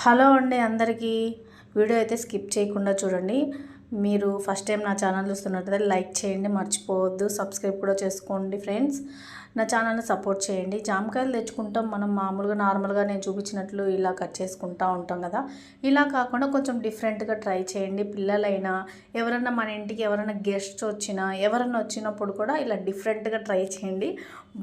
Hello అండి అందరికీ. Video అయితే స్కిప్ చేయకుండా చూడండి. మీరు ఫస్ట్ టైం నా ఛానల్ చూస్తున్నట్లయితే లైక్ చేయండి మర్చిపోవద్దు. సబ్స్క్రైబ్ కూడా చేసుకోండి ఫ్రెండ్స్ నా ఛానల్ని సపోర్ట్ చేయండి. జామకాయలు తెచ్చుకుంటాం మనం మామూలుగా నార్మల్గా నేను చూపించినట్లు ఇలా కట్ చేసుకుంటూ ఉంటాం కదా. ఇలా కాకుండా కొంచెం డిఫరెంట్గా ట్రై చేయండి. పిల్లలైనా ఎవరైనా మన ఇంటికి ఎవరైనా గెస్ట్ వచ్చినా ఎవరైనా వచ్చినప్పుడు కూడా ఇలా డిఫరెంట్గా ట్రై చేయండి.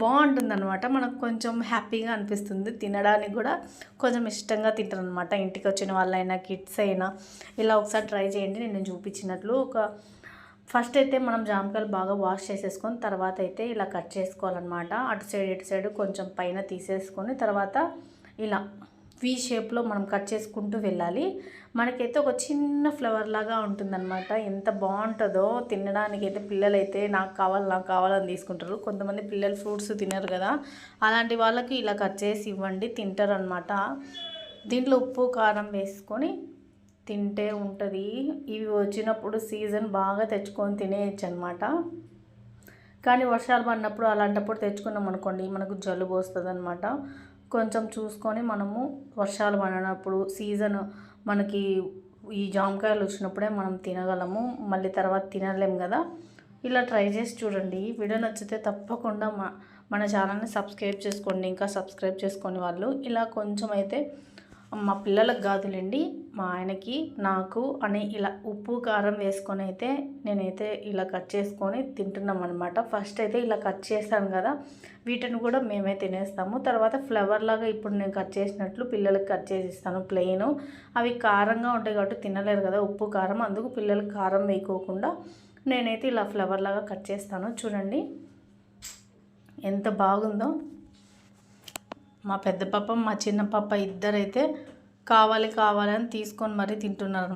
బాగుంటుంది అనమాట మనకు కొంచెం హ్యాపీగా అనిపిస్తుంది. తినడానికి కూడా కొంచెం ఇష్టంగా తింటారు అనమాట ఇంటికి వచ్చిన వాళ్ళైనా కిడ్స్ అయినా ఇలా ఒకసారి ట్రై చేయండి. నేను చూపించినట్లు ఒక ఫస్ట్ అయితే మనం జామకాయలు బాగా వాష్ చేసేసుకొని తర్వాత అయితే ఇలా కట్ చేసుకోవాలన్నమాట. అటు సైడ్ ఇటు సైడ్ కొంచెం పైన తీసేసుకొని తర్వాత ఇలా వి షేప్లో మనం కట్ చేసుకుంటూ వెళ్ళాలి. మనకైతే ఒక చిన్న ఫ్లవర్ లాగా ఉంటుందన్నమాట. ఎంత బాగుంటుందో తినడానికి అయితే పిల్లలైతే నాకు కావాలి నాకు కావాలని తీసుకుంటారు. కొంతమంది పిల్లలు ఫ్రూట్స్ తినరు కదా. అలాంటి వాళ్ళకి ఇలా కట్ చేసి ఇవ్వండి తింటారు అనమాట దీంట్లో ఉప్పు కారం వేసుకొని తింటే ఉంటుంది. ఇవి వచ్చినప్పుడు సీజన్ బాగా తెచ్చుకొని తినేయచ్చు అనమాట కానీ వర్షాలు పడినప్పుడు అలాంటప్పుడు తెచ్చుకున్నాం అనుకోండి మనకు జలుబు వస్తుంది అనమాట కొంచెం చూసుకొని మనము వర్షాలు పడినప్పుడు సీజన్ మనకి ఈ జామకాయలు వచ్చినప్పుడే మనం తినగలము. మళ్ళీ తర్వాత తినలేము కదా. ఇలా ట్రై చేసి చూడండి. వీడియో నచ్చితే తప్పకుండా మా మన ఛానల్ని సబ్స్క్రైబ్ చేసుకోండి. ఇంకా సబ్స్క్రైబ్ చేసుకొని వాళ్ళు. ఇలా కొంచెం అయితే మా పిల్లలకు కాదులేండి మా ఆయనకి నాకు అని ఇలా ఉప్పు కారం వేసుకొని అయితే నేనైతే ఇలా కట్ చేసుకొని తింటున్నాం అనమాట ఫస్ట్ అయితే ఇలా కట్ చేస్తాను కదా వీటిని కూడా మేమే తినేస్తాము. తర్వాత ఫ్లవర్ లాగా ఇప్పుడు నేను కట్ చేసినట్లు పిల్లలకి కట్ చేసి ఇస్తాను ప్లెయిన్. అవి కారంగా ఉంటాయి కాబట్టి తినలేరు కదా ఉప్పు కారం. అందుకు పిల్లలకు కారం వేయకోకుండా నేనైతే ఇలా ఫ్లవర్ లాగా కట్ చేస్తాను. చూడండి ఎంత బాగుందో. మా పెద్ద పాప మా చిన్న పాప ఇద్దరైతే కావాలి కావాలని తీసుకొని మరీ తింటున్నారు